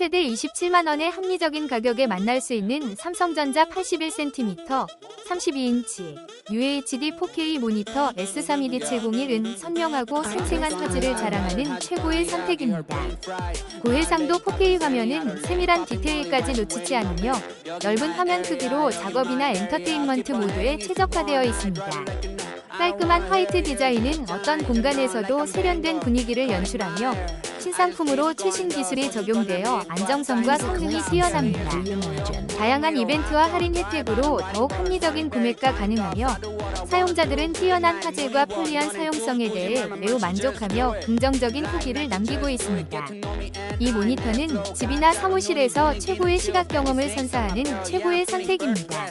최대 27만원의 합리적인 가격에 만날 수 있는 삼성전자 81cm, 32인치 UHD 4K 모니터 S32D701은 선명하고 생생한 화질을 자랑하는 최고의 선택입니다. 고해상도 4K 화면은 세밀한 디테일까지 놓치지 않으며 넓은 화면 크기로 작업이나 엔터테인먼트 모드에 최적화되어 있습니다. 깔끔한 화이트 디자인은 어떤 공간에서도 세련된 분위기를 연출하며 신상품으로 최신 기술이 적용되어 안정성과 성능이 뛰어납니다. 다양한 이벤트와 할인 혜택으로 더욱 합리적인 구매가 가능하며 사용자들은 뛰어난 화질과 편리한 사용성에 대해 매우 만족하며 긍정적인 후기를 남기고 있습니다. 이 모니터는 집이나 사무실에서 최고의 시각 경험을 선사하는 최고의 선택입니다.